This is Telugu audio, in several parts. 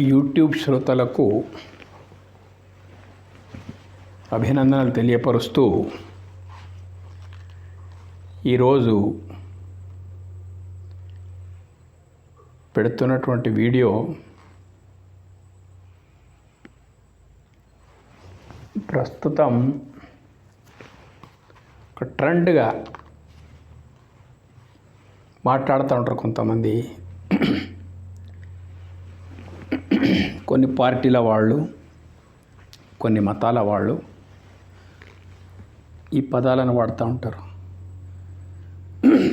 యూట్యూబ్ శ్రోతలకు అభినందనలు తెలియపరుస్తూ ఈరోజు పెడుతున్నటువంటి వీడియో ప్రస్తుతం ఒక ట్రెండ్గా మాట్లాడుతూ ఉంటారు కొంతమంది. కొన్ని పార్టీల వాళ్ళు కొన్ని మతాల వాళ్ళు ఈ పదాలను వాడుతూ ఉంటారు.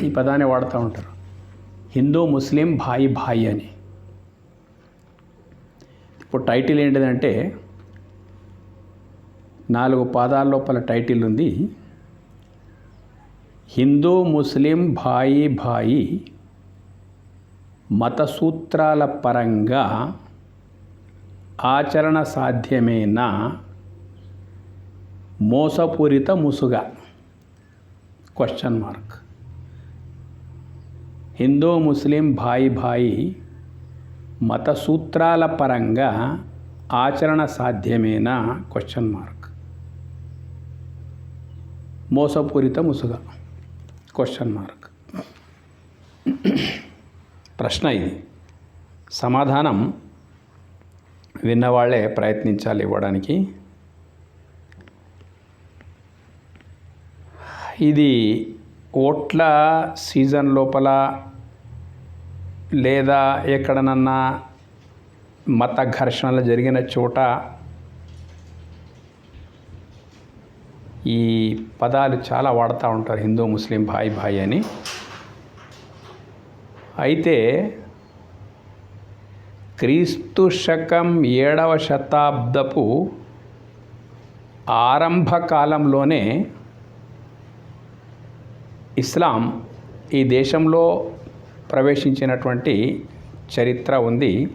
ఈ పదాన్ని వాడుతూ ఉంటారు. హిందూ ముస్లిం భాయి భాయి అని. ఇప్పుడు టైటిల్ ఏంటిదంటే నాలుగు పాదాల లోపల టైటిల్ ఉంది. హిందూ ముస్లిం భాయి భాయి మత సూత్రాల పరంగా ఆచరణ సాధ్యమైన మోసపూరిత ముసుగ. క్వశ్చన్ మార్క్ హిందూ ముస్లిం భాయి భాయి మత సూత్రాల పరంగా ఆచరణ సాధ్యమైన క్వశ్చన్ మార్క్ మోసపూరిత ముసుగ. క్వశ్చన్ మార్క్ ప్రశ్న ఇది. సమాధానం విన్నవాళ్ళే ప్రయత్నించాలి ఇవ్వడానికి. ఇది ఓట్ల సీజన్ లోపల లేదా ఎక్కడనన్నా మత ఘర్షణలు జరిగిన చోట ఈ పదాలు చాలా వాడుతూ ఉంటారు హిందూ ముస్లిం భాయ్ భాయ్ అని. అయితే క్రీస్తు శకం ఏడవ శతాబ్దపు ఆరంభకాలంలోనే ఇస్లాం ఈ దేశంలో ప్రవేశించినటువంటి చరిత్ర ఉంది.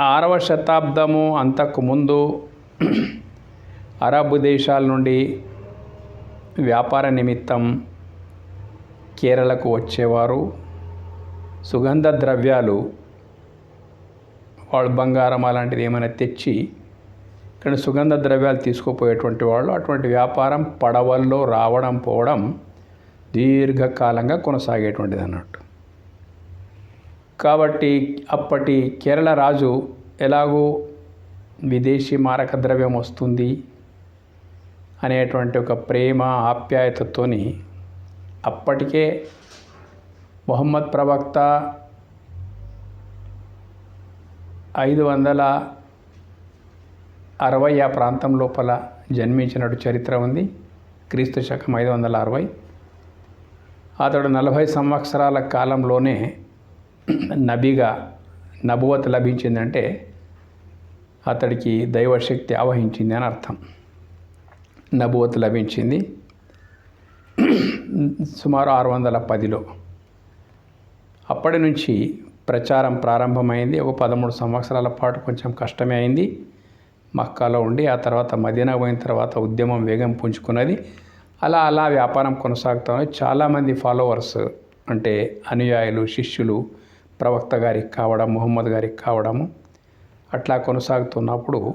ఆరవ శతాబ్దము అంతకు ముందు అరబ్ దేశాల నుండి వ్యాపార నిమిత్తం కేరళకు వచ్చేవారు. సుగంధ ద్రవ్యాలు వాళ్ళు బంగారం అలాంటిది ఏమైనా తెచ్చి ఇక్కడ సుగంధ ద్రవ్యాలు తీసుకుపోయేటువంటి వాళ్ళు అటువంటి వ్యాపారం పడవల్లో రావడం పోవడం దీర్ఘకాలంగా కొనసాగేటువంటిది అన్నట్టు. కాబట్టి అప్పటి కేరళ రాజు ఎలాగూ విదేశీ మారక ద్రవ్యం వస్తుంది అనేటువంటి ఒక ప్రేమ ఆప్యాయతతోని అప్పటికే మొహమ్మద్ ప్రవక్త ఐదు వందల అరవై ఆ ప్రాంతం లోపల జన్మించినట్టు చరిత్ర ఉంది. క్రీస్తు శకం ఐదు వందల అరవై. అతడు నలభై సంవత్సరాల కాలంలోనే నబిగా నబువత్ లభించిందంటే అతడికి దైవశక్తి ఆవహించింది అని అర్థం. నబువత్ లభించింది. సుమారు ఆరు వందల పదిలో. అప్పటి నుంచి ప్రచారం ప్రారంభమైంది. ఒక పదమూడు సంవత్సరాల పాటు కొంచెం కష్టమే అయింది. మక్కాలో ఉండి ఆ తర్వాత మదీనా పోయిన తర్వాత ఉద్యమం వేగం పుంజుకున్నది. అలా అలా వ్యాపారం కొనసాగుతుంది చాలామంది ఫాలోవర్స్ అంటే అనుయాయులు శిష్యులు ప్రవక్త గారికి కావడం ముహమ్మద్ గారికి కావడము అట్లా కొనసాగుతున్నప్పుడు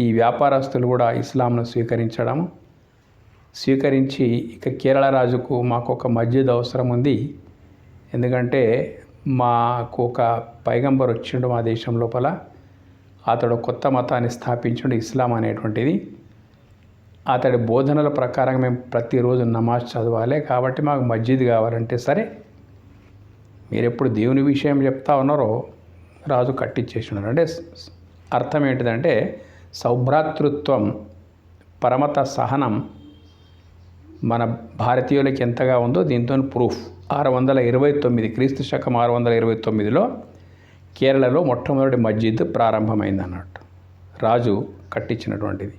ఈ వ్యాపారస్తులు కూడా ఇస్లాంను స్వీకరించడము స్వీకరించి ఇక కేరళ రాజుకు మాకు ఒక మస్జిద్ అవసరం ఉంది ఎందుకంటే మాకు ఒక పైగంబర్ వచ్చిండు మా దేశం లోపల. అతడు కొత్త మతాన్ని స్థాపించుండు ఇస్లాం అనేటువంటిది. అతడి బోధనల ప్రకారం మేము ప్రతిరోజు నమాజ్ చదవాలి కాబట్టి మాకు మస్జిద్ కావాలంటే సరే మీరు ఎప్పుడు దేవుని విషయం చెప్తా ఉన్నారో రాజు కట్టించేసినారు అంటే అర్థం ఏంటిదంటే సౌభ్రాతృత్వం పరమత సహనం మన భారతీయులకి ఎంతగా ఉందో దీంతో ప్రూఫ్. ఆరు వందల ఇరవై తొమ్మిది క్రీస్తు శకం ఆరు వందల ఇరవై తొమ్మిదిలో కేరళలో మొట్టమొదటి మస్జిద్ ప్రారంభమైంది అన్నట్టు రాజు కట్టించినటువంటిది.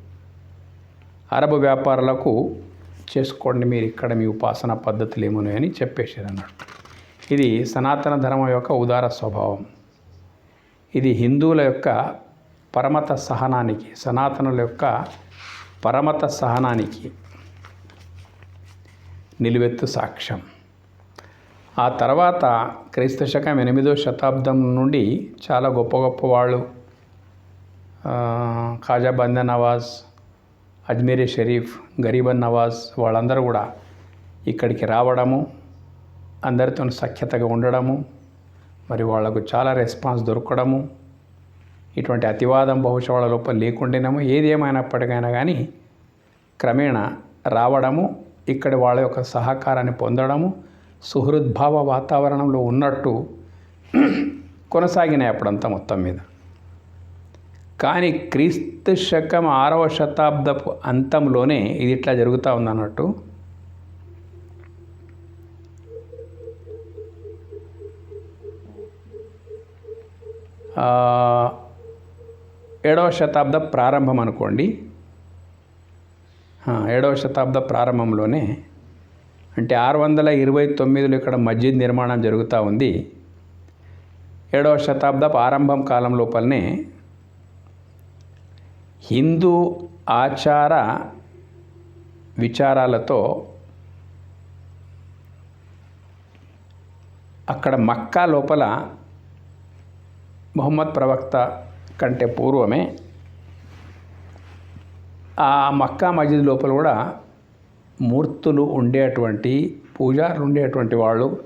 అరబ్ వ్యాపారులకు చేసుకోండి మీరు ఇక్కడ మీ ఉపాసన పద్ధతులు ఏమున్నాయని చెప్పేసారు అన్నట్టు ఇది సనాతన ధర్మం యొక్క ఉదార స్వభావం. ఇది హిందువుల యొక్క పరమత సహనానికి సనాతనుల యొక్క పరమత సహనానికి నిలువెత్తు సాక్ష్యం. ఆ తర్వాత క్రీస్తు శకం ఎనిమిదో శతాబ్దం నుండి చాలా గొప్ప గొప్ప వాళ్ళు ఆ, ఖాజా బందా నవాజ్ అజ్మీరీ షరీఫ్ గరీబన్ నవాజ్ వాళ్ళందరూ కూడా ఇక్కడికి రావడము అందరితో సఖ్యతగా ఉండడము మరి వాళ్ళకు చాలా రెస్పాన్స్ దొరకడము ఇటువంటి అతివాదం బహుశా వాళ్ళ లోపల లేకుండానేమో ఏది కానీ క్రమేణా రావడము ఇక్కడ వాళ్ళ యొక్క సహకారాన్ని పొందడము సుహృద్భావ వాతావరణంలో ఉన్నట్టు కొనసాగినాయి అప్పుడంతా మొత్తం మీద. కానీ క్రీస్తు శకం ఆరవ శతాబ్దపు అంతంలోనే ఇది ఇట్లా జరుగుతూ ఉందన్నట్టు. ఏడవ శతాబ్ద ప్రారంభం అనుకోండి. ఏడవ శతాబ్ద ప్రారంభంలోనే అంటే ఆరు వందల ఇరవై తొమ్మిదిలో ఇక్కడ మస్జిద్ నిర్మాణం జరుగుతూ ఉంది. ఏడవ శతాబ్దపు ఆరంభం కాలం లోపలనే హిందూ ఆచార విచారాలతో అక్కడ మక్కా లోపల మొహమ్మద్ ప్రవక్త కంటే పూర్వమే ఆ మక్కా మస్జిద్ లోపల కూడా మూర్తులు ఉండేటువంటి పూజారులు ఉండేటువంటి వాళ్ళు.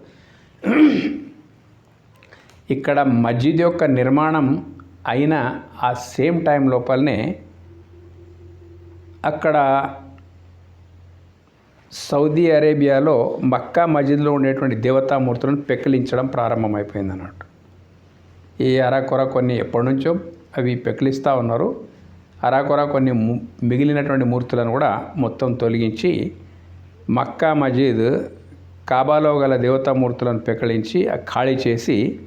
ఇక్కడ మస్జిద్ యొక్క నిర్మాణం అయిన ఆ సేమ్ టైం లోపలనే అక్కడ సౌదీ అరేబియాలో మక్కా మస్జిద్లో ఉండేటువంటి దేవతామూర్తులను పెకిలించడం ప్రారంభమైపోయింది అన్నట్టు ఈ అరకొర కొన్ని ఎప్పటి నుంచో అవి పెకిలిస్తూ ఉన్నారు. అరాకొర కొన్ని మిగిలినటువంటి మూర్తులను కూడా మొత్తం తొలగించి మక్కా మజీద్ కాబాలో గల దేవతామూర్తులను పెకిలించి ఖాళీ చేసి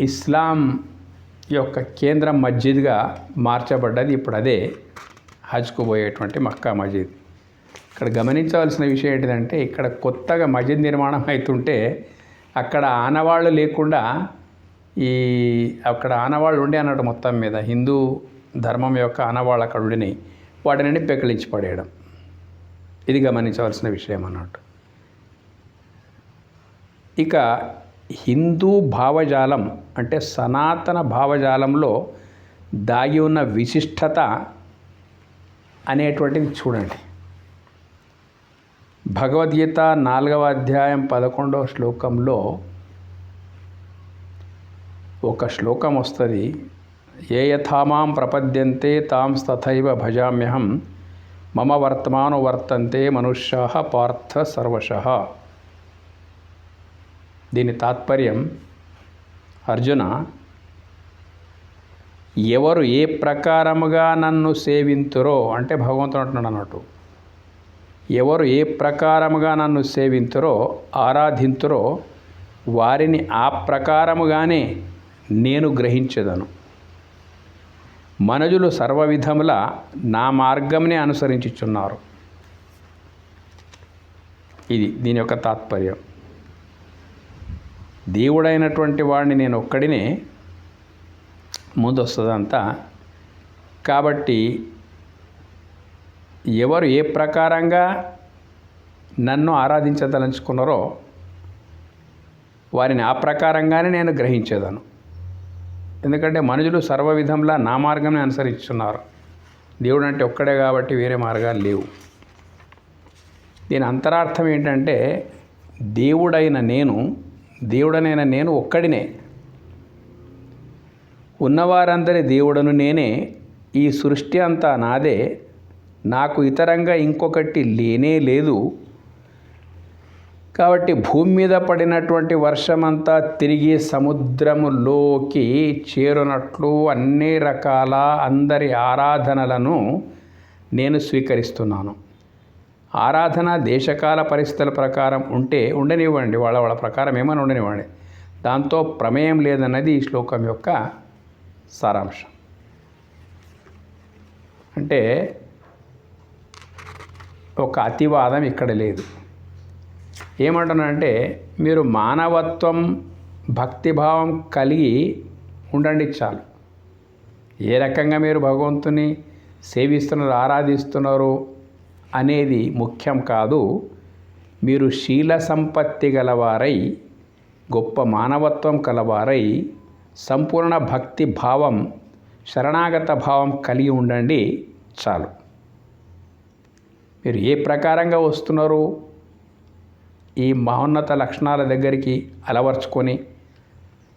ఇస్లాం యొక్క కేంద్రం మస్జిద్గా మార్చబడ్డది. ఇప్పుడు అదే హజ్కు పోయేటువంటి మక్కా మస్జిద్ ఇక్కడ గమనించవలసిన విషయం ఏంటిదంటే ఇక్కడ కొత్తగా మస్జిద్ నిర్మాణం అవుతుంటే అక్కడ ఆనవాళ్ళు లేకుండా ఈ అక్కడ ఆనవాళ్ళు ఉండే అన్నట్టు మొత్తం మీద హిందూ ధర్మం యొక్క ఆనవాళ్ళు అక్కడ వాటిని పెకిలించి పడేయడం ఇది గమనించవలసిన విషయం అన్నట్టు. ఇక హిందూ భావజాలం అంటే సనాతన భావజాలంలో దాగి ఉన్న విశిష్టత అనేటువంటిది చూడండి. భగవద్గీత నాలుగవ అధ్యాయం పదకొండవ శ్లోకంలో ఒక శ్లోకం వస్తుంది. ఏ యథామాం ప్రపద్యంతే తాం తథైవ భజామ్యహం. మమ వర్తమాను వర్తంతే మనుష్యా పార్థ సర్వశ. దీని తాత్పర్యం అర్జున ఎవరు ఏ ప్రకారముగా నన్ను సేవింతురో అంటే భగవంతుడు అంటున్నాడు అన్నట్టు ఎవరు ఏ ప్రకారముగా నన్ను సేవింతురో ఆరాధింతురో వారిని ఆ ప్రకారముగానే నేను గ్రహించేదను. మనుజులు సర్వవిధముల నా మార్గంనే అనుసరించుచున్నారు. ఇది దీని యొక్క తాత్పర్యం. దేవుడైనటువంటి వాడిని నేను ఒక్కడినే ముందొస్తుందంతా. కాబట్టి ఎవరు ఏ ప్రకారంగా నన్ను ఆరాధించదలుచుకున్నారో వారిని ఆ ప్రకారంగానే నేను గ్రహించేదను. ఎందుకంటే మనుషులు సర్వ విధంలా నా మార్గంని అనుసరిస్తున్నారు. దేవుడు అంటే ఒక్కడే కాబట్టి వేరే మార్గాలు లేవు. దీని అంతరార్థం ఏంటంటే దేవుడైన నేను దేవుడనైన నేను ఒక్కడినే. ఉన్నవారందరి దేవుడను నేనే ఈ సృష్టి అంతా నాదే. నాకు ఇతరంగా ఇంకొకటి లేనే లేదు. కాబట్టి భూమి మీద పడినటువంటి వర్షమంతా తిరిగి సముద్రములోకి చేరునట్లు అన్ని రకాల అందరి ఆరాధనలను నేను స్వీకరిస్తున్నాను. ఆరాధన దేశకాల పరిస్థితుల ప్రకారం ఉంటే ఉండనివ్వండి వాళ్ళ వాళ్ళ ప్రకారం ఏమైనా ఉండనివ్వండి. దాంతో ప్రమేయం లేదన్నది ఈ శ్లోకం యొక్క సారాంశం. అంటే ఒక అతివాదం ఇక్కడ లేదు. ఏమంటున్నానంటే మీరు మానవత్వం భక్తిభావం కలిగి ఉండండి చాలు. ఏ రకంగా మీరు భగవంతుని సేవిస్తున్నారు ఆరాధిస్తున్నారు అనేది ముఖ్యం కాదు. మీరు శీల సంపత్తి గలవారై గొప్ప మానవత్వం కలవారై సంపూర్ణ భక్తి భావం శరణాగత భావం కలిగి ఉండండి చాలు. మీరు ఏ ప్రకారంగా వస్తున్నారు? ఈ మహోన్నత లక్షణాల దగ్గరికి అలవర్చుకొని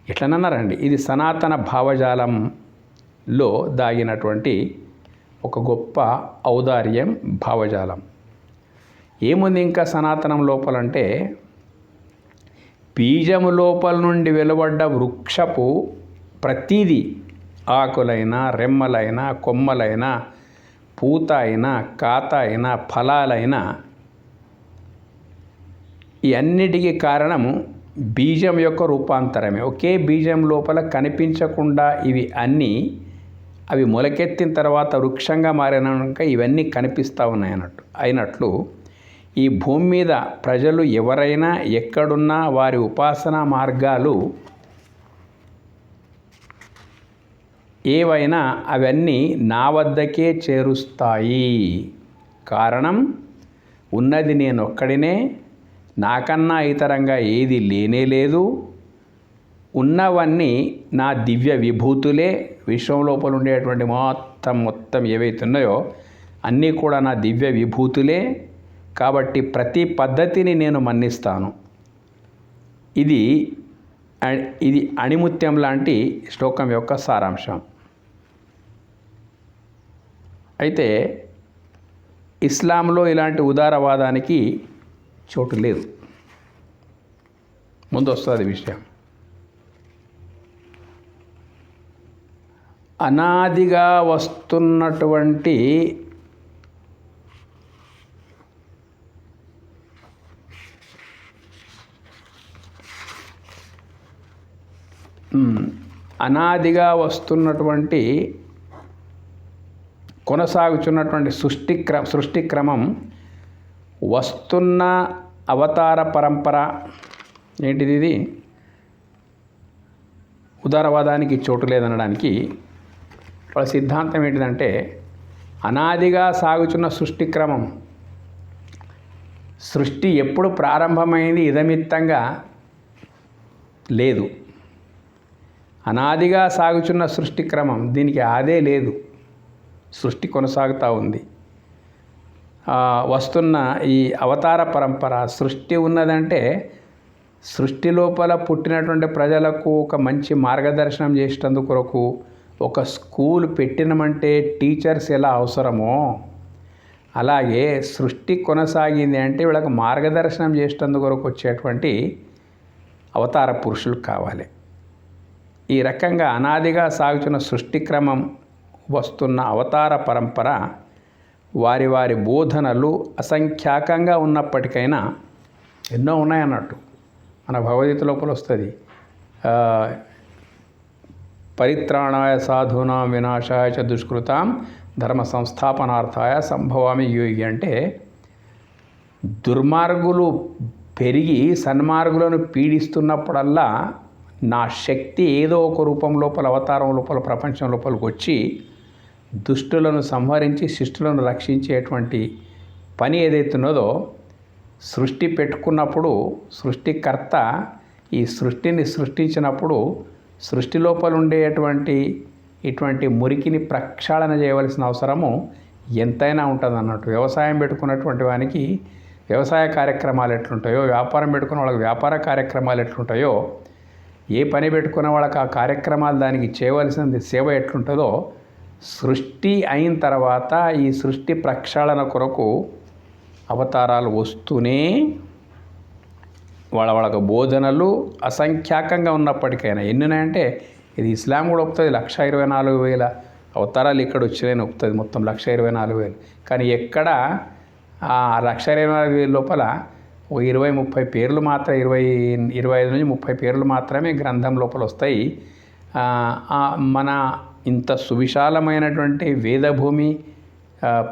ఇట్లనన్నారండి ఇది సనాతన భావజాలంలో దాగినటువంటి ఒక గొప్ప ఔదార్యం భావజాలం. ఏముంది ఇంకా సనాతనం లోపలంటే బీజము లోపల నుండి వెలువడ్డ వృక్షపు ప్రతీది ఆకులైనా రెమ్మలైనా కొమ్మలైనా పూత అయినా కాత అయినా ఫలాలైనా ఈ అన్నిటికీ కారణము బీజం యొక్క రూపాంతరమే. ఒకే బీజం లోపల కనిపించకుండా ఇవి అన్నీ అవి మొలకెత్తిన తర్వాత వృక్షంగా మారినాక ఇవన్నీ కనిపిస్తూ ఉన్నాయి అన్నట్టు. అయినట్లు ఈ భూమి మీద ప్రజలు ఎవరైనా ఎక్కడున్నా వారి ఉపాసనా మార్గాలు ఏవైనా అవన్నీ నా వద్దకే చేరుస్తాయి. కారణం ఉన్నది నేను ఒక్కడినే నాకన్నా ఇతరంగా ఏది లేనే లేదు. ఉన్నవన్నీ నా దివ్య విభూతులే. విశ్వం లోపల ఉండేటువంటి మొత్తం మొత్తం ఏవైతే ఉన్నాయో అన్నీ కూడా నా దివ్య విభూతులే. కాబట్టి ప్రతి పద్ధతిని నేను మన్నిస్తాను. ఇది ఇది అణిముత్యం లాంటి శ్లోకం యొక్క సారాంశం. అయితే ఇస్లాంలో ఇలాంటి ఉదారవాదానికి చోటు లేదు. ముందు వస్తుంది విషయం. అనాదిగా వస్తున్నటువంటి అనాదిగా వస్తున్నటువంటి కొనసాగుతున్నటువంటి సృష్టి క్ర సృష్టి క్రమం వస్తున్న అవతార పరంపర ఏంటిది ఇది? ఉదారవాదానికి చోటు లేదనడానికి వాళ్ళ సిద్ధాంతం ఏంటిదంటే అనాదిగా సాగుచున్న సృష్టి క్రమం. సృష్టి ఎప్పుడు ప్రారంభమైంది ఇదమిత్తంగా లేదు. అనాదిగా సాగుచున్న సృష్టి క్రమం దీనికి ఆదే లేదు. సృష్టి కొనసాగుతూ ఉంది. వస్తున్న ఈ అవతార పరంపర సృష్టి ఉన్నదంటే సృష్టి లోపల పుట్టినటువంటి ప్రజలకు ఒక మంచి మార్గదర్శనం చేసేటందుకు కొరకు ఒక స్కూల్ పెట్టినమంటే టీచర్స్ ఎలా అవసరమో అలాగే సృష్టి కొనసాగింది అంటే వీళ్ళకి మార్గదర్శనం చేసేటందుకు కొరకు వచ్చేటువంటి అవతార పురుషులు కావాలి. ఈ రకంగా అనాదిగా సాగుతున్న సృష్టి క్రమం వస్తున్న అవతార పరంపర వారి వారి బోధనలు అసంఖ్యాకంగా ఉన్నప్పటికైనా ఎన్నో ఉన్నాయన్నట్టు. మన భగవద్గీత లోపల వస్తుంది. పరిత్రాణాయ సాధూనాం వినాశాయ చ దుష్కృతాం ధర్మ సంస్థాపనార్థాయ సంభవామి యోగి అంటే దుర్మార్గులు పెరిగి సన్మార్గులను పీడిస్తున్నప్పుడల్లా నా శక్తి ఏదో ఒక రూపం లోపల అవతారం లోపల ప్రపంచం లోపలికి వచ్చి దుష్టులను సంహరించి శిష్టులను రక్షించేటువంటి పని ఏదైతున్నదో సృష్టి పెట్టుకున్నప్పుడు సృష్టికర్త ఈ సృష్టిని సృష్టించినప్పుడు సృష్టి లోపల ఉండేటువంటి ఇటువంటి మురికిని ప్రక్షాళన చేయవలసిన అవసరము ఎంతైనా ఉంటుంది అన్నట్టు. వ్యవసాయం పెట్టుకున్నటువంటి వానికి వ్యవసాయ కార్యక్రమాలు ఎట్లుంటాయో వ్యాపారం పెట్టుకున్న వాళ్ళకి వ్యాపార కార్యక్రమాలు ఎట్లుంటాయో ఏ పని పెట్టుకున్న వాళ్ళకి ఆ కార్యక్రమాలు దానికి చేయవలసింది సేవ ఎట్లుంటుందో సృష్టి అయిన తర్వాత ఈ సృష్టి ప్రక్షాళన కొరకు అవతారాలు వస్తూనే వాళ్ళ వాళ్ళకు బోధనలు అసంఖ్యాకంగా ఉన్నప్పటికైనా ఎన్ని ఇది ఇస్లాం కూడా ఒప్పుతుంది లక్ష ఇరవై నాలుగు వేల అవతారాలు ఇక్కడ వచ్చినాయని ఒప్పుతుంది మొత్తం లక్ష ఇరవై నాలుగు వేలు. కానీ ఎక్కడ ఆ లక్ష ఇరవై నాలుగు వేల లోపల ఓ ఇరవై ముప్పై పేర్లు మాత్రం ఇరవై ఇరవై ఐదు నుంచి ముప్పై పేర్లు మాత్రమే గ్రంథం లోపల వస్తాయి. మన ఇంత సువిశాలమైనటువంటి వేదభూమి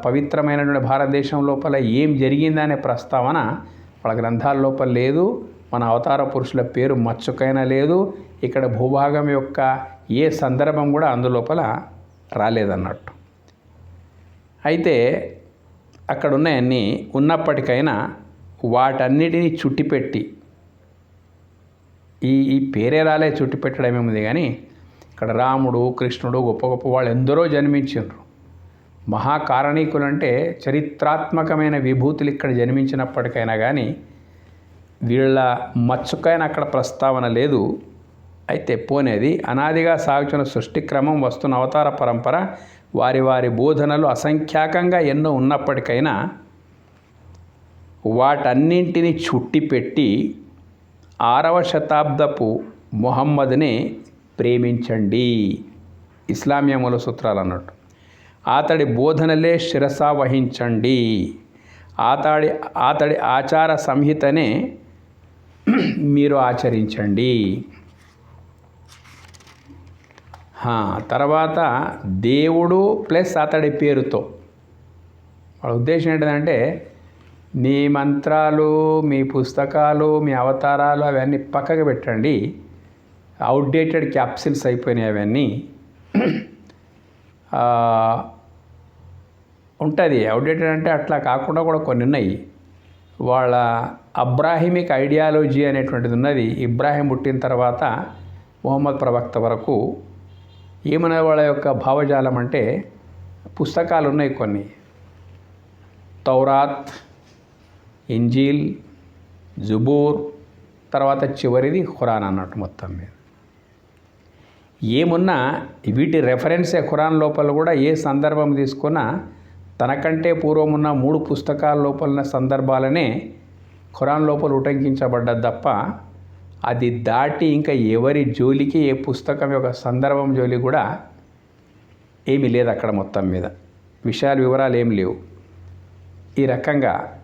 పవిత్రమైనటువంటి భారతదేశం లోపల ఏం జరిగిందనే ప్రస్తావన వాళ్ళ గ్రంథాల లోపల లేదు. మన అవతార పురుషుల పేరు మచ్చుకైనా లేదు. ఇక్కడ భూభాగం యొక్క ఏ సందర్భం కూడా అందులోపల రాలేదన్నట్టు. అయితే అక్కడ ఉన్నాయన్నీ ఉన్నప్పటికైనా వాటన్నిటినీ చుట్టిపెట్టి ఈ ఈ పేరే రాలే చుట్టి ఏముంది కానీ ఇక్కడ రాముడు కృష్ణుడు గొప్ప గొప్ప వాళ్ళు ఎందరో జన్మించారు మహాకారణీకులు అంటే చరిత్రాత్మకమైన విభూతులు ఇక్కడ జన్మించినప్పటికైనా కానీ వీళ్ళ మచ్చుకైన అక్కడ ప్రస్తావన లేదు. అయితే పోనేది అనాదిగా సాగుతున్న సృష్టి క్రమం వస్తున్న అవతార పరంపర వారి వారి బోధనలు అసంఖ్యాకంగా ఎన్నో ఉన్నప్పటికైనా వాటన్నింటినీ చుట్టిపెట్టి ఆరవ శతాబ్దపు మొహమ్మద్ని ప్రేమించండి. ఇస్లామియా మూల సూత్రాలు అన్నట్టు అతడి బోధనలే శిరస వహించండి. అతడి అతడి ఆచార సంహితనే మీరు ఆచరించండి. తర్వాత దేవుడు ప్లస్ అతడి పేరుతో. వాళ్ళ ఉద్దేశం ఏంటంటే మీ మంత్రాలు మీ పుస్తకాలు మీ అవతారాలు అవన్నీ పక్కకు పెట్టండి. అవుట్డేటెడ్ క్యాప్సిల్స్ అయిపోయినాయి అవన్నీ. ఉంటుంది. అవుట్డేటెడ్ అంటే అట్లా కాకుండా కూడా కొన్ని ఉన్నాయి. వాళ్ళ అబ్రాహిమిక్ ఐడియాలజీ అనేటువంటిది ఉన్నది. ఇబ్రాహిం పుట్టిన తర్వాత మొహమ్మద్ ప్రవక్త వరకు ఏమనే వాళ్ళ యొక్క భావజాలం అంటే పుస్తకాలు ఉన్నాయి కొన్ని. తౌరాత్ ఇంజీల్ జుబూర్ తర్వాత చివరిది ఖురాన్ అన్నట్టు మొత్తం మీద. ఏమున్నా వీటి రెఫరెన్సే ఖురాన్ లోపల కూడా ఏ సందర్భం తీసుకున్నా తనకంటే పూర్వం ఉన్న మూడు పుస్తకాల లోపల సందర్భాలనే ఖురాన్ లోపల ఉటంకించబడ్డది తప్ప అది దాటి ఇంకా ఎవరి జోలికి ఏ పుస్తకం యొక్క సందర్భం జోలి కూడా ఏమీ లేదు అక్కడ మొత్తం మీద. విషయాల వివరాలు ఏం లేవు. ఈ రకంగా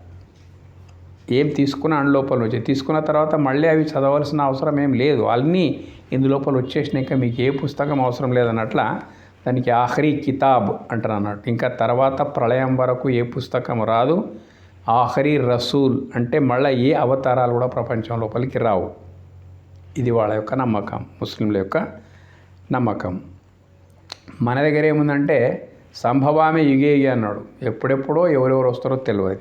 ఏం తీసుకున్న లోపల నుంచి. తీసుకున్న తర్వాత మళ్ళీ అవి చదవాల్సిన అవసరం ఏం లేదు. అన్నీ ఇందులోపల వచ్చేసినాక మీకు ఏ పుస్తకం అవసరం లేదన్నట్ల దానికి ఆఖరి కితాబ్ అంటారు అన్నట్టు. ఇంకా తర్వాత ప్రళయం వరకు ఏ పుస్తకం రాదు. ఆఖరి రసూల్ అంటే మళ్ళీ ఏ అవతారాలు కూడా ప్రపంచం లోపలికి రావు. ఇది వాళ్ళ యొక్క నమ్మకం ముస్లింల యొక్క నమ్మకం. మన దగ్గర ఏముందంటే సంభవామే యుగే యుగే అన్నాడు. ఎప్పుడెప్పుడో ఎవరెవరు వస్తారో తెలియదు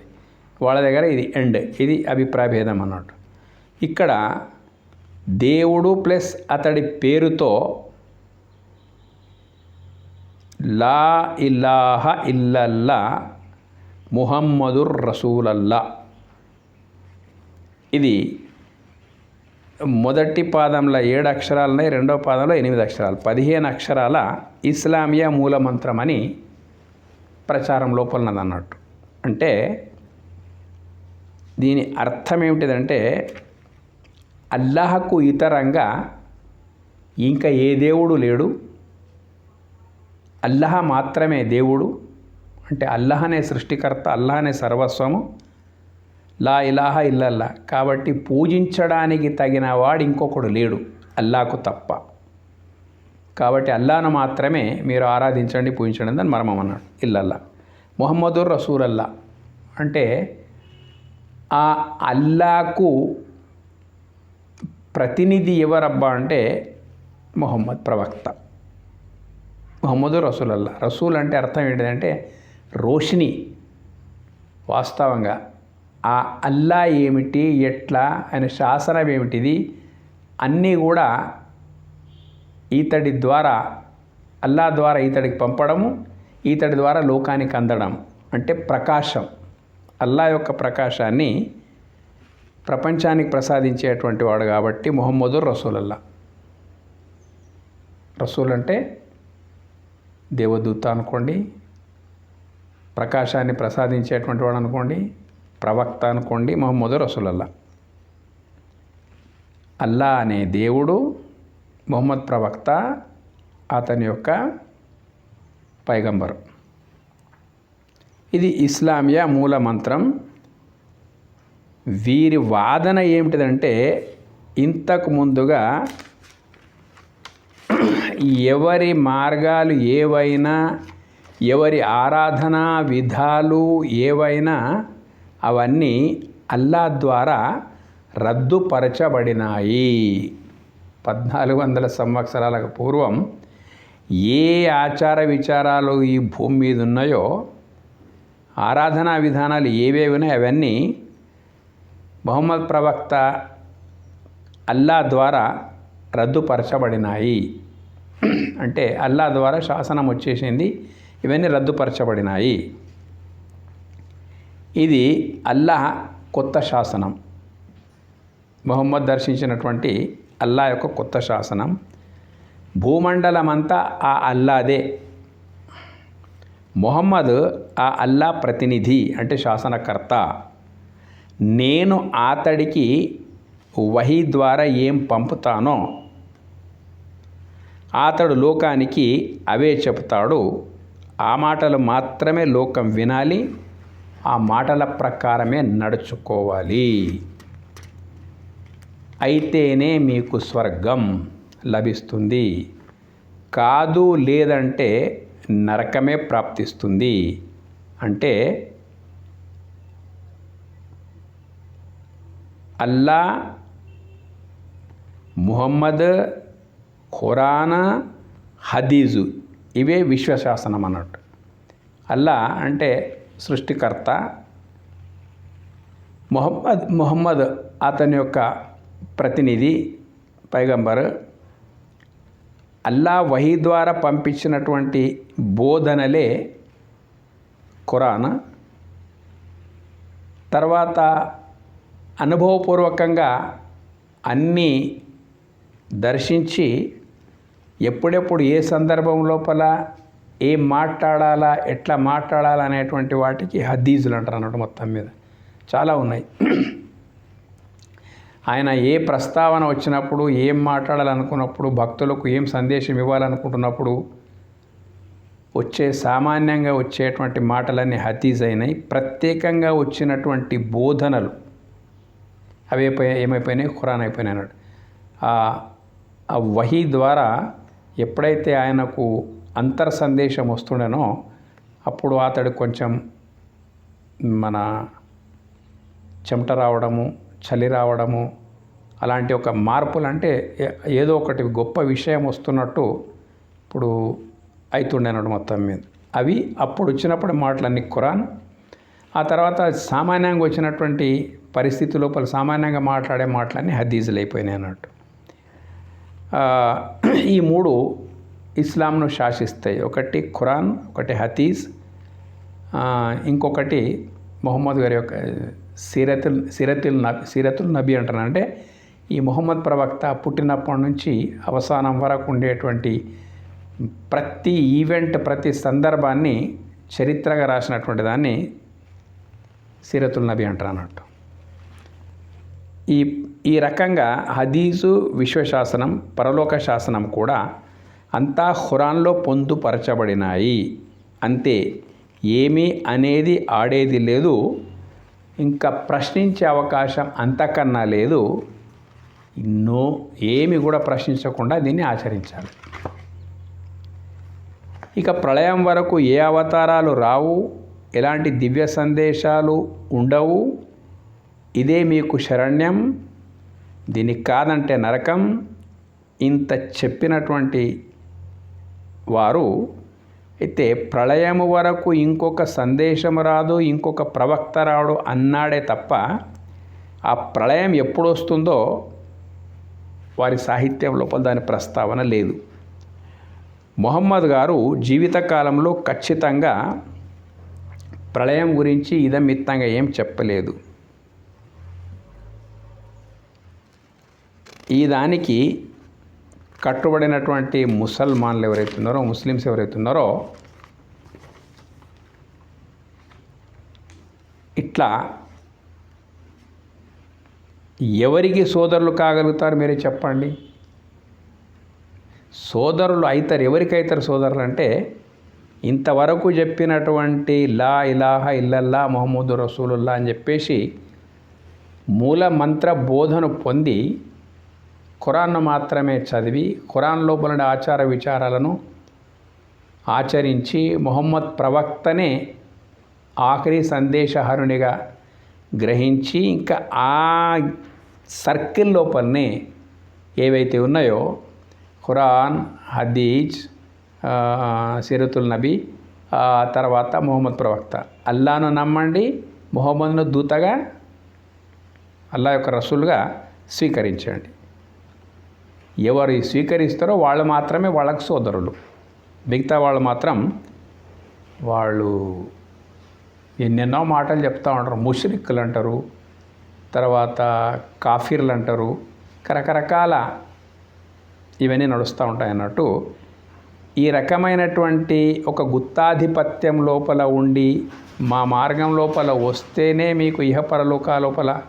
వాళ్ళ దగ్గర ఇది ఎండ్ ఇది అభిప్రాయ భేదం అన్నట్టు. ఇక్కడ దేవుడు ప్లస్ అతడి పేరుతో లా ఇల్లాహ ఇల్లల్లా ముహమ్మదుర్ రసూలల్లా. ఇది మొదటి పాదంలో ఏడు అక్షరాలు రెండవ రెండో పాదంలో ఎనిమిది అక్షరాలు. పదిహేను అక్షరాల ఇస్లామియా మూలమంత్రం అని ప్రచారం లోపలనది అన్నట్టు అంటే దీని అర్థం ఏమిటిదంటే అల్లాహకు ఇతరంగా ఇంకా ఏ దేవుడు లేడు? అల్లహ మాత్రమే దేవుడు. అంటే అల్లహనే సృష్టికర్త అల్లహనే సర్వస్వము. లా ఇలాహ ఇల్లల్లా. కాబట్టి పూజించడానికి తగిన వాడు ఇంకొకడు లేడు. అల్లాకు తప్ప. కాబట్టి అల్లాను మాత్రమే మీరు ఆరాధించండి పూజించండి అని మర్మం అన్నాడు. ఇల్లల్లా. మొహమ్మదుర్ రసూలల్లా. అంటే ఆ అల్లాకు ప్రతినిధి ఎవరబ్బా అంటే మొహమ్మద్ ప్రవక్త. మొహమ్మదు రసూలల్లా. రసూల్ అంటే అర్థం ఏంటిదంటే రోషిని వాస్తవంగా ఆ అల్లా ఏమిటి ఎట్లా ఆయన శాసనం ఏమిటిది అన్నీ కూడా ఈతడి ద్వారా అల్లా ద్వారా ఈతడికి పంపడము ఈతడి ద్వారా లోకానికి అందడం అంటే ప్రకాశం. అల్లా యొక్క ప్రకాశాన్ని ప్రపంచానికి ప్రసాదించేటువంటి వాడు కాబట్టి మొహమ్మదు రసూలల్లా. రసూల్ అంటే దేవదూత అనుకోండి ప్రకాశాన్ని ప్రసాదించేటువంటి వాడు అనుకోండి ప్రవక్త అనుకోండి మొహమ్మదు రసూలల్లా. అల్లా అనే దేవుడు మొహమ్మద్ ప్రవక్త అతని యొక్క పైగంబరు. ఇది ఇస్లామియా మూల మంత్రం. వీరి వాదన ఏమిటిదంటే ఇంతకు ముందుగా ఎవరి మార్గాలు ఏవైనా ఎవరి ఆరాధనా విధాలు ఏవైనా అవన్నీ అల్లా ద్వారా రద్దుపరచబడినాయి. పద్నాలుగు వందల సంవత్సరాలకు పూర్వం ఏ ఆచార విచారాలు ఈ భూమి మీద ఉన్నాయో ఆరాధనా విధానాలు ఏవేవి ఉన్నాయో అవన్నీ మొహమ్మద్ ప్రవక్త అల్లా ద్వారా రద్దుపరచబడినాయి. అంటే అల్లా ద్వారా శాసనం వచ్చేసింది ఇవన్నీ రద్దుపరచబడినాయి. ఇది అల్లాహ్ కొత్త శాసనం. మొహమ్మద్ దర్శించినటువంటి అల్లా యొక్క కొత్త శాసనం. భూమండలమంతా ఆ అల్లాదే. మొహమ్మద్ ఆ అల్లా ప్రతినిధి అంటే శాసనకర్త. నేను అతడికి వహీ ద్వారా ఏం పంపుతానో అతడు లోకానికి అవే చెప్తాడు ఆ మాటలు మాత్రమే లోకం వినాలి. ఆ మాటల ప్రకారమే నడుచుకోవాలి. అయితేనే మీకు స్వర్గం లభిస్తుంది. కాదు లేదంటే నరకమే ప్రాప్తిస్తుంది. అంటే అల్లా ముహమ్మద్ ఖురాన్ హదీజు ఇవే విశ్వశాసనం అన్నట్టు అల్లా అంటే సృష్టికర్త మొహమ్మద్ మొహమ్మద్ అతని యొక్క ప్రతినిధి పైగంబర్ అల్లా వహీ ద్వారా పంపించినటువంటి బోధనలే ఖురాన్ తర్వాత అనుభవపూర్వకంగా అన్నీ దర్శించి ఎప్పుడెప్పుడు ఏ సందర్భం లోపల ఏం మాట్లాడాలా ఎట్లా మాట్లాడాలా అనేటువంటి వాటికి హద్దీజులు అంటారు అన్నట్టు మొత్తం మీద. చాలా ఉన్నాయి. ఆయన ఏ ప్రస్తావన వచ్చినప్పుడు ఏం మాట్లాడాలనుకున్నప్పుడు భక్తులకు ఏం సందేశం ఇవ్వాలనుకుంటున్నప్పుడు వచ్చే సామాన్యంగా వచ్చేటువంటి మాటలన్నీ హతీజ్ అయినాయి ప్రత్యేకంగా వచ్చినటువంటి బోధనలు అవి అయిపోయాయి ఏమైపోయినాయి? ఖురాన్ అయిపోయినాయి అన్నాడు. ఆ వహీ ద్వారా ఎప్పుడైతే ఆయనకు అంతర్ సందేశం వస్తుండేనో అప్పుడు అతడు కొంచెం మన చెమట రావడము చలి రావడము అలాంటి ఒక మార్పులు అంటే ఏదో ఒకటి గొప్ప విషయం వస్తున్నట్టు ఇప్పుడు అవుతుండేనాడు మొత్తం మీద. అవి అప్పుడు వచ్చినప్పుడు మాటలన్నీ ఖురాన్. ఆ తర్వాత సామాన్యంగా వచ్చినటువంటి పరిస్థితి లోపల సామాన్యంగా మాట్లాడే మాటలన్నీ హద్దీజులు అయిపోయినాయి అన్నట్టు. ఈ మూడు ఇస్లాంను శాసిస్తాయి. ఒకటి ఖురాన్ ఒకటి హతీజ్ ఇంకొకటి మొహమ్మద్ గారి యొక్క సీరతుల్ సిరతుల్ నబీ సీరతుల్ నబీ అంటారు అంటే ఈ మొహమ్మద్ ప్రవక్త పుట్టినప్పటి నుంచి అవసానం వరకు ఉండేటువంటి ప్రతి ఈవెంట్ ప్రతి సందర్భాన్ని చరిత్రగా రాసినటువంటి దాన్ని సిరతుల్ నబీ అంటారు అన్నట్టు. ఈ ఈ రకంగా హదీసు విశ్వశాసనం పరలోక శాసనం కూడా అంతా ఖురాన్లో పొందుపరచబడినాయి. అంతే ఏమీ అనేది ఆడేది లేదు ఇంకా ప్రశ్నించే అవకాశం అంతకన్నా లేదు. నో ఏమి కూడా ప్రశ్నించకుండా దీన్ని ఆచరించాలి. ఇక ప్రళయం వరకు ఏ అవతారాలు రావు ఎలాంటి దివ్య సందేశాలు ఉండవు ఇదే మీకు శరణ్యం. దీనికి కాదంటే నరకం. ఇంత చెప్పినటువంటి వారు అయితే ప్రళయము వరకు ఇంకొక సందేశం రాదు ఇంకొక ప్రవక్త రాడు అన్నాడే తప్ప ఆ ప్రళయం ఎప్పుడు వస్తుందో వారి సాహిత్యం లోపల దాని ప్రస్తావన లేదు. మొహమ్మద్ గారు జీవితకాలంలో ఖచ్చితంగా ప్రళయం గురించి ఇదమిత్తంగా ఏం చెప్పలేదు. ఈ దానికి కట్టుబడినటువంటి ముసల్మాన్లు ఎవరైతే ఉన్నారో ముస్లిమ్స్ ఎవరైతే ఉన్నారో ఇట్లా ఎవరికి సోదరులు కాగలుగుతారు మీరే చెప్పండి? సోదరులు అవుతారు ఎవరికి అవుతారు సోదరులు అంటే ఇంతవరకు చెప్పినటువంటి లా ఇలాహ ఇల్లల్లా మొహమ్మద్ రసూలుల్లా అని చెప్పేసి మూల మంత్ర బోధను పొంది ఖురాన్ను మాత్రమే చదివి ఖురాన్ లోపల ఆచార విచారాలను ఆచరించి మొహమ్మద్ ప్రవక్తనే ఆఖరి సందేశహరునిగా గ్రహించి ఇంకా ఆ సర్కిల్ లోపలనే ఏవైతే ఉన్నాయో ఖురాన్ హదీజ్ సిరతుల్ నబీ తర్వాత మొహమ్మద్ ప్రవక్త. అల్లాను నమ్మండి మొహమ్మద్ను దూతగా అల్లా యొక్క రసూలుగా స్వీకరించండి. ఎవరు స్వీకరిస్తారో వాళ్ళు మాత్రమే వాళ్ళకు సోదరులు. మిగతా వాళ్ళు మాత్రం వాళ్ళు ఎన్నెన్నో మాటలు చెప్తూ ఉంటారు. ముష్రిక్కులు అంటారు తర్వాత కాఫీర్లు అంటారు రకరకాల ఇవన్నీ నడుస్తూ ఉంటాయి అన్నట్టు ఈ రకమైనటువంటి ఒక గుత్తాధిపత్యం లోపల ఉండి మా మార్గం లోపల వస్తేనే మీకు ఇహపరలోక లోపల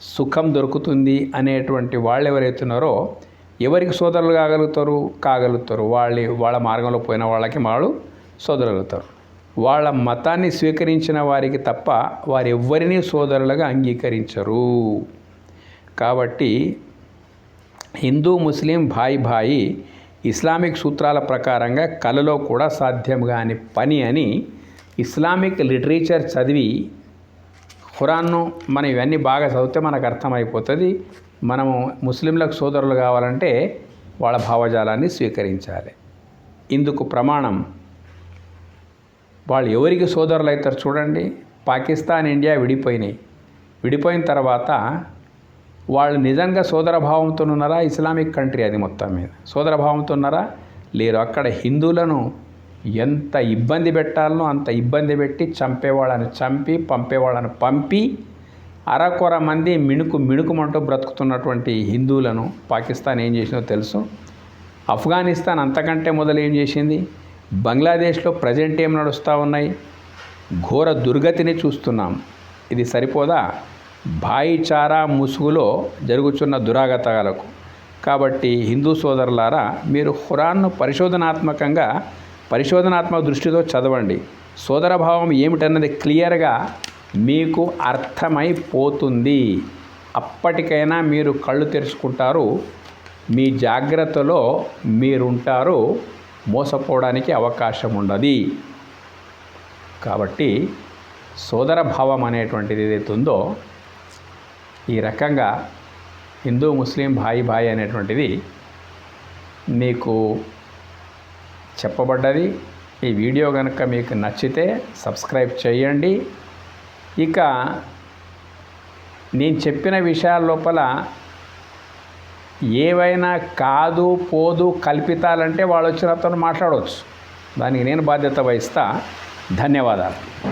సుఖం దొరుకుతుంది అనేటువంటి వాళ్ళు ఎవరైతున్నారో ఎవరికి సోదరులు కాగలుగుతారు? కాగలుగుతారు. వాళ్ళ వాళ్ళ మార్గంలో పోయిన వాళ్ళకి వాళ్ళు సోదరులుగుతారు వాళ్ళ మతాన్ని స్వీకరించిన వారికి తప్ప వారు ఎవ్వరినీ సోదరులుగా అంగీకరించరు. కాబట్టి హిందూ ముస్లిం భాయి భాయి ఇస్లామిక్ సూత్రాల ప్రకారంగా కళలో కూడా సాధ్యం కాని పని అని ఇస్లామిక్ లిటరేచర్ చదివి ఖురాన్ను మనం ఇవన్నీ బాగా చదివితే మనకు అర్థమైపోతుంది. మనము ముస్లింలకు సోదరులు కావాలంటే వాళ్ళ భావజాలాన్ని స్వీకరించాలి. ఇందుకు ప్రమాణం వాళ్ళు ఎవరికి సోదరులు అవుతారు చూడండి. పాకిస్తాన్ ఇండియా విడిపోయినాయి. విడిపోయిన తర్వాత వాళ్ళు నిజంగా సోదరభావంతో ఉన్నారా? ఇస్లామిక్ కంట్రీ అది మొత్తం మీద. సోదరభావంతో ఉన్నారా? లేరు. అక్కడ హిందువులను ఎంత ఇబ్బంది పెట్టాలనో అంత ఇబ్బంది పెట్టి చంపేవాళ్ళని చంపి పంపేవాళ్ళని పంపి అరకొర మంది మిణుకు మిణుకుమంటూ బ్రతుకుతున్నటువంటి హిందువులను పాకిస్తాన్ ఏం చేసిందో తెలుసు. ఆఫ్ఘనిస్తాన్ అంతకంటే మొదలు ఏం చేసింది? బంగ్లాదేశ్లో ప్రజెంట్ ఏం నడుస్తూ ఉన్నాయి? ఘోర దుర్గతిని చూస్తున్నాం. ఇది సరిపోదా? భాయిచారా ముసుగులో జరుగుతున్న దురాగతాలకు. కాబట్టి హిందూ సోదరులారా మీరు ఖురాన్ను పరిశోధనాత్మకంగా పరిశోధనాత్మక దృష్టితో చదవండి. సోదరభావం ఏమిటన్నది క్లియర్గా మీకు అర్థమైపోతుంది. అప్పటికైనా మీరు కళ్ళు తెరుచుకుంటారు. మీ జాగ్రత్తలో మీరుంటారు. మోసపోవడానికి అవకాశం ఉండదు. కాబట్టి సోదర భావం అనేటువంటిది ఏదైతే ఉందో ఈ రకంగా హిందూ ముస్లిం భాయి భాయి అనేటువంటిది మీకు చెప్పబడ్డది. ఈ వీడియో కనుక మీకు నచ్చితే సబ్స్క్రైబ్ చేయండి. ఇక నేను చెప్పిన విషయాల లోపల ఏవైనా కాదు పోదు కల్పితాలంటే వాళ్ళు వచ్చినతో మాట్లాడవచ్చు. దానికి నేను బాధ్యత వహిస్తా. ధన్యవాదాలు.